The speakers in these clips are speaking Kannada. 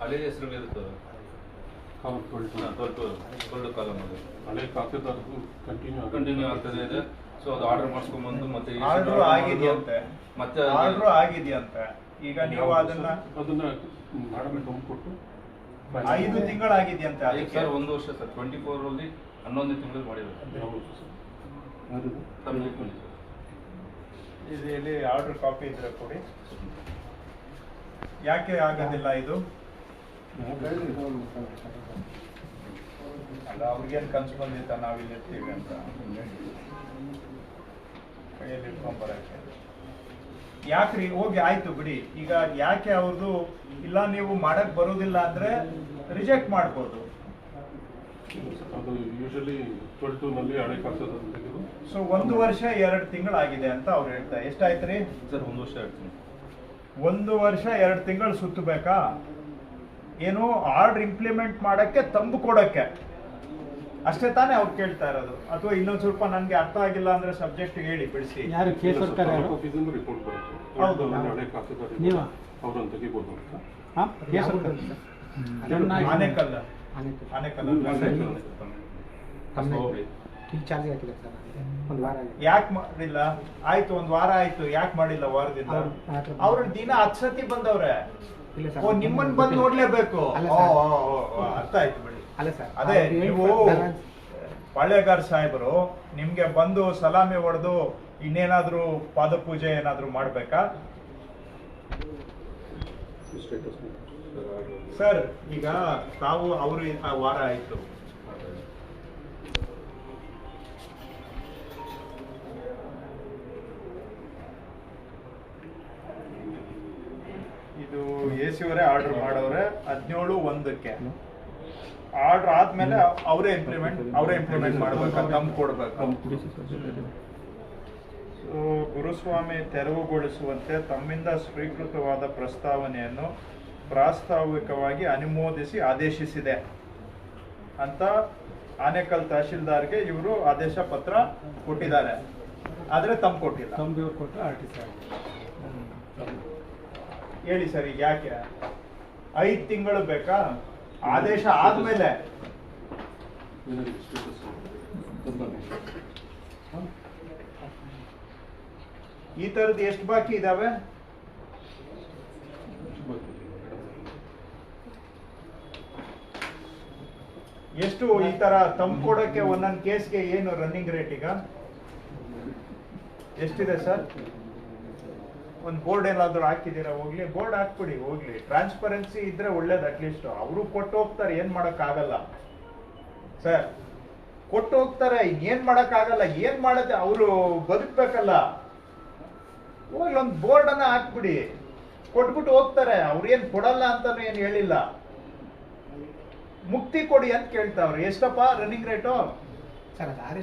ಹಳೆ ಹೆಸರು ಟ್ವೆಲ್ಟು ಟ್ವೆಲ್ಟು ಕಾಲಮ್ ಅದು ಹಳೆ ಖಾತೆದಾರದು ಕಂಟಿನ್ಯೂ ಕಂಟಿನ್ಯೂ ಆಗ್ತದೆ ಇದೆ. ಸೊ ಅದು ಆರ್ಡರ್ ಮಾಡಿಸ್ಕೊಂಡ್ಬಂದು ಮತ್ತೆ ಆರ್ಡರ್ ಆಗಿದೆಯಂತೆ. ಮತ್ತೆ ಆರ್ಡ್ರು ಆಗಿದೆಯಂತೆ. ಈಗ ನೀವು ಅದನ್ನ ಅದನ್ನ ಮಾಡಬೇಕು ಕೊಟ್ಟು ಐದು ತಿಂಗಳಾಗಿದೆಯಂತೆ ಅದಕ್ಕೆ? ಸರ್ ಒಂದು ವರ್ಷ ಸರ್. ಟ್ವೆಂಟಿ ಫೋರ್ ಅಲ್ಲಿ ಹನ್ನೊಂದು ತಿಂಗಳು ಮಾಡಿರೋದು? ತಮಿಳು ಇದು ಇಲ್ಲಿ ಆರ್ಡರ್ ಕಾಪಿ ಇದ್ರೆ ಕೊಡಿ. ಯಾಕೆ ಆಗೋದಿಲ್ಲ ಇದು? ಅಲ್ಲ ಅವ್ರಿಗೇನು ಕನ್ಸು ಬಂದಿತ್ತ ನಾವಿಲ್ಲಿ ಇರ್ತೀವಿ ಅಂತ? ಕೈಯಲ್ಲಿ ಇಟ್ಕೊಂಬರಕ್ಕೆ ಯಾಕ್ರಿ? ಹೋಗಿ ಆಯ್ತು ಬಿಡಿ. ಈಗ ಯಾಕೆ ಅವ್ರದ್ದು ಇಲ್ಲ ನೀವು ಮಾಡಕ್ ಬರೋದಿಲ್ಲ ಅಂದ್ರೆ ರಿಜೆಕ್ಟ್ ಮಾಡ್ಬೋದು. ಅದು ಯೂಶಲಿ ಹಳೆ ತೆಗೆದು ಸೊ ಒಂದು ವರ್ಷ ಎರಡು ತಿಂಗಳಾಗಿದೆ ಅಂತ ಅವ್ರು ಹೇಳ್ತಾರೆ ಎಷ್ಟಾಯ್ತ್ರಿ? ಸರ್ ಒಂದು ವರ್ಷ ಹೇಳ್ತೀನಿ ಒಂದು ವರ್ಷ ಎರಡು ತಿಂಗಳು ಸುತ್ತಬೇಕಾ? ಏನು ಆರ್ಡರ್ ಇಂಪ್ಲಿಮೆಂಟ್ ಮಾಡೋಕ್ಕೆ ತಂಬು ಕೊಡೋಕ್ಕೆ. ಅಷ್ಟೇ ತಾನೇ ಅವ್ರು ಕೇಳ್ತಾ ಇರೋದು. ಅಥವಾ ಇನ್ನೊಂದು ಸ್ವಲ್ಪ ನನಗೆ ಅರ್ಥ ಆಗಿಲ್ಲ ಅಂದ್ರೆ ಸಬ್ಜೆಕ್ಟ್ ಹೇಳಿ ಬಿಡಿಸಿ. ಯಾರು ರಿಪೋರ್ಟ್ ಬರುತ್ತೆ. ಹೌದು. ಟ್ವೆಲ್ಟುನಲ್ಲಿ ಹಳೆ ಖಾತೆದಾರ ನೀವಾ? ಅವ್ರನ್ನ ತೆಗಿಬೋದು ಅಂತ. ಹಾಂ? ಆನೆಕಲ್ಲ. ಆನೆಕಲ್. ಆನೆಕಲ್ಲ. ಚಾರ್ಜ್ ಹಾಕಿಲ್ಲ ಸರ್ ಒಂದು ವಾರ ಆಗಿದೆ. ಯಾಕೆ ಮಾಡಿಲ್ಲ ಆಯ್ತು ಒಂದ್ ವಾರ ಆಯ್ತು ಯಾಕೆ ಮಾಡಿಲ್ಲ ವಾರದಿಂದ? ಅವ್ರು ಮಾತ್ರ- ಅವ್ರ ದಿನ ಹತ್ತು ಸತಿ ಬಂದವ್ರೆ. ಇಲ್ಲ ಸರ್ ಓ ನಿಮ್ಮನ್ ಬಂದ್ ನೋಡ್ಲೇಬೇಕು. ಅಲ್ಲ ಓ, ಸರ್. ಓ, ಓ, ಓ, ಅರ್ಥ ಆಯ್ತು ಬಿಡಿ. ಅಲ್ಲ ಸರ್ ಅದೇ ಅವ್ರು ನೀವು balance- ಪಾಳ್ಯಗಾರ್ ಸಾಹೇಬರು ನಿಮ್ಗೆ ಬಂದು ಸಲಾಮಿ ಹೊಡೆದು ಇನ್ನೇನಾದ್ರೂ ಪಾದಪೂಜೆ ಏನಾದ್ರೂ ಮಾಡ್ಬೇಕಾ? ಸ್ಟೇಟಸ್ ಸರ್ ಈಗ ತಾವು ಅವರು ಆ ವಾರ ಆಯ್ತು. ಎ ಸಿ ಅವರೇ ಆರ್ಡರ್ ಮಾಡವ್ರೆ ಹದಿನೇಳು ಒಂದಕ್ಕೆ. ಆರ್ಡರ್ ಆದ್ಮೇಲೆ ಅವರೇ ಇಂಪ್ಲಿಮೆಂಟ್ ಅವರೇ ಇಂಪ್ಲಿಮೆಂಟ್ ಮಾಡ್ಬೇಕು ತಮ್ಮ ಕೊಡ್ಬೇಕು. ಗುರುಸ್ವಾಮಿ ತೆರವುಗೊಳಿಸುವಂತೆ ತಮ್ಮಿಂದ ಸ್ವೀಕೃತವಾದ ಪ್ರಸ್ತಾವನೆಯನ್ನು ಪ್ರಾಸ್ತಾವಿಕವಾಗಿ ಅನುಮೋದಿಸಿ ಆದೇಶಿಸಿದೆ ಅಂತ ಆನೇಕಲ್ ತಹಶೀಲ್ದಾರ್ಗೆ ಇವರು ಆದೇಶ ಪತ್ರ ಕೊಟ್ಟಿದ್ದಾರೆ. ಆದರೆ ತಮ್ಮ ಕೊಟ್ಟಿಲ್ಲ. ತಮ್ಮ ಕೊಟ್ಟರೆ ಆರ್ ಟಿ ಸಿ ಹೇಳಿ ಸರ್, ಈಗ ಯಾಕೆ? ಐದು ತಿಂಗಳು ಬೇಕಾ? ಆದೇಶ ಆದ್ಮೇಲೆ. ಈ ತರದ್ ಎಷ್ಟು ಬಾಕಿ ಇದಾವೆ? ಎಷ್ಟು ಈ ತರ ಒಂದೊಂದು ಒಂದೊಂದ್ ಕೇಸ್ಗೆ ಏನು ರನ್ನಿಂಗ್ ರೇಟ್ ಈಗ? ಎಷ್ಟಿದೆ ಸರ್? ಒಂದ್ ಬೋರ್ಡ್ ಏನಾದರೂ ಹಾಕಿದ್ದೀರಾ, ಹೋಗ್ಲಿ. ಬೋರ್ಡ್ ಹಾಕ್ಬಿಡಿ, ಹೋಗ್ಲಿ. ಟ್ರಾನ್ಸ್ಪರೆನ್ಸಿ ಇದ್ರೆ ಒಳ್ಳೇದು ಅಟ್ಲೀಸ್ಟ್ ಅವರು ಕೊಟ್ಟು ಹೋಗ್ತಾರೆ, ಏನು ಮಾಡೋಕ್ಕಾಗಲ್ಲ. ಸರ್, ಕೊಟ್ಟು ಹೋಗ್ತಾರೆ, ಏನ್ ಮಾಡಕ್ ಆಗಲ್ಲ ಏನ್ ಮಾಡುತ್ತೆ, ಅವರು ಬದುಕ್ಬೇಕಲ್ಲ. ಒಂದು ಬೋರ್ಡ್ ಅನ್ನ ಹಾಕ್ಬಿಡಿ. ಕೊಟ್ಬಿಟ್ಟು ಹೋಗ್ತಾರೆ. ಅವ್ರೇನು ಕೊಡಲ್ಲ ಅಂತಾನು ಏನು ಹೇಳಿಲ್ಲ. ಮುಕ್ತಿ ಕೊಡಿ ಅಂತ ಕೇಳ್ತಾವ್ರೆ ಎಷ್ಟಪ್ಪ ರನ್ನಿಂಗ್ ರೇಟು ಸರ್, ಅದು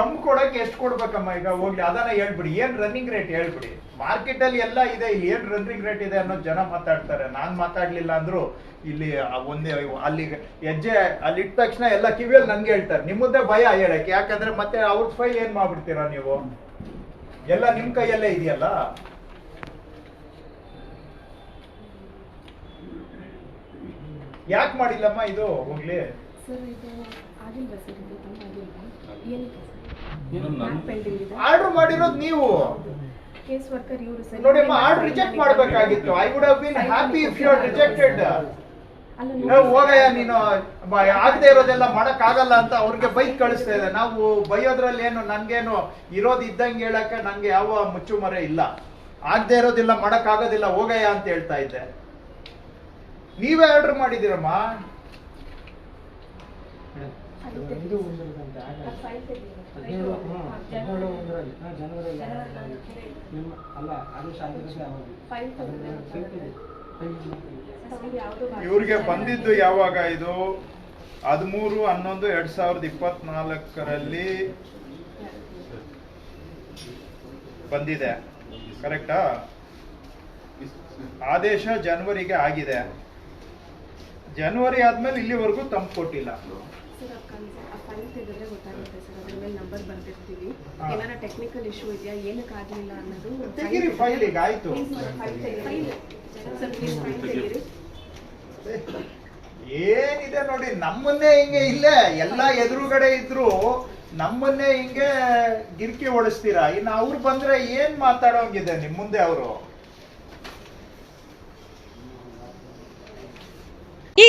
ತಮ್ಮ ಕೊಡಕ್ಕೆ ಎಷ್ಟು ಕೊಡ್ಬೇಕಮ್ಮ? ಈಗ ಹೋಗ್ಲಿ ಅದನ್ನ ಹೇಳ್ಬಿಡಿ. ಏನ್ ರನ್ನಿಂಗ್ ರೇಟ್ ಹೇಳ್ಬಿಡಿ. ಮಾರ್ಕೆಟ್ ಅಲ್ಲಿ ಎಲ್ಲ ಇದೆ, ಇಲ್ಲಿ ಏನ್ ರನ್ನಿಂಗ್ ರೇಟ್ ಇದೆ ಅನ್ನೋ ಜನ ಮಾತಾಡ್ತಾರೆ. ನಾನ್ ಮಾತಾಡ್ಲಿಲ್ಲ ಅಂದ್ರು ಇಲ್ಲಿ ಒಂದೇ, ಅಲ್ಲಿ ಹೆಜ್ಜೆ, ಅಲ್ಲಿ ಇಟ್ಟ ತಕ್ಷಣ ಎಲ್ಲ ಕಿವಿಯಲ್ಲಿ ನನ್ಗೆ ಹೇಳ್ತಾರೆ. ನಿಮ್ಮದೇ ಭಯ ಹೇಳಕ್ಕೆ. ಯಾಕಂದ್ರೆ ಮತ್ತೆ ಅವ್ರ ಫೈಲ್ ಏನ್ ಮಾಡ್ಬಿಡ್ತೀರಾ ನೀವು? ಎಲ್ಲ ನಿಮ್ ಕೈಯಲ್ಲೇ ಇದೆಯಲ್ಲ? ಯಾಕೆ ಮಾಡಿಲ್ಲಮ್ಮ ಇದು? ಹೋಗ್ಲಿ. ಆಗಿಲ್ವಾ ಸರ್ ಇದು ತಮ್ಮ ಆಗಿಲ್ವಾ ಏನಕ್ಕೆ ಏನು ಸರ್ ನನ್- ಪೆಂಡಿಂಗ್ ಇದೆ ಆರ್ಡರ್ ಮಾಡಿರೋದು ನೀವು. ಕೇಸ್ ವರ್ಕರ್ ಇವರು ಸರ್ ನೋಡಿ ಅಮ್ಮ ಆರ್ಡರ್ ರಿಜೆಕ್ಟ್ ಮಾಡಬೇಕಾಗಿತ್ತು. I would have been happy if you are rejected ಹೋಗಯ್ಯ ನೀನು ಆಗದೆ ಇರೋದೆಲ್ಲ ಮಾಡಕ್ ಆಗಲ್ಲ ಅಂತ ಅವ್ರಿಗೆ ಬೈಕ್ ಕಳಿಸ್ತಾ ಇದೆ ನಾವು ಬೈಯೋದ್ರಲ್ಲಿ ಏನು ನನ್ಗೇನು ಇರೋದು ಇದ್ದಂಗೆ ಹೇಳಕ್ಕೆ ನಂಗೆ ಯಾವ ಮುಚ್ಚುಮರೆ ಇಲ್ಲ. ಆಗದೆ ಇರೋದಿಲ್ಲ ಮಾಡಕ್ ಆಗೋದಿಲ್ಲ ಹೋಗಯ್ಯ ಅಂತ ಹೇಳ್ತಾ ಇದ್ದೆ. ನೀವೇ ಆರ್ಡರ್ ಮಾಡಿದಿರಮ್ಮ ಒಂದರದಂತೆ. ಹದಿನೇಳು ಹದಿನೇಳು ಒಂದರಲ್ಲಿ ಹಾಂ. ನಿಮ್ಮ ಅಲ್ಲ ಇವ್ರಿಗೆ ಬಂದಿದ್ದು ಯಾವಾಗ ಇದು? ಹದಿಮೂರು ಹನ್ನೊಂದು ಎರಡ್ ಸಾವಿರದ ಇಪ್ಪತ್ನಾಲ್ಕರಲ್ಲಿ ಬಂದಿದೆ. ಕರೆಕ್ಟಾ ಆದೇಶ ಜನವರಿಗೆ ಆಗಿದೆ. ಜನವರಿ ಆದ್ಮೇಲೆ ಇಲ್ಲಿವರೆಗೂ ತಂಪು ಕೊಟ್ಟಿಲ್ಲ. ಸರ್ ಆ ಫೈಲ್ ತೆಗೆದ್ರೆ ಗೊತ್ತಾಗುತ್ತೆ ಸರ್ ಅದ್ರ ಮೇಲೆ ನಂಬರ್ ಬರ್ತಿರ್ತೀವಿ ಏನಾರ ಟೆಕ್ನಿಕಲ್ ಇಶ್ಯೂ ಇದೆಯಾ ಏನಕ್ಕೆ ಆಗ್ಲಿಲ್ಲ ಅನ್ನೋದು ತೆಗೀರಿ ಫೈಲ್ ಈಗ ಆಯ್ತು. ಫೈಲ್ ತೆಗೀರಿ. ಸರ್ ಪ್ಲೀಸ್ ಫೈಲ್ ತೆಗೀರಿ ಏನಿದೆ ನೋಡಿ ನಮ್ಮನ್ನೇ ಹಿಂಗೆ ಇಲ್ಲೇ ಎಲ್ಲ ಎದುರುಗಡೆ ಇದ್ರು ನಮ್ಮನ್ನೇ ಹಿಂಗೆ ಗಿರ್ಕಿ ಓಡಿಸ್ತೀರಾ ಇನ್ನು ಅವ್ರು ಬಂದ್ರೆ ಏನ್ ಮಾತಾಡೋಂಗಿದೆ ನಿಮ್ ಮುಂದೆ ಅವರು ಈ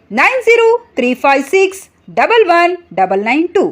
nine zero three five six double one double nine two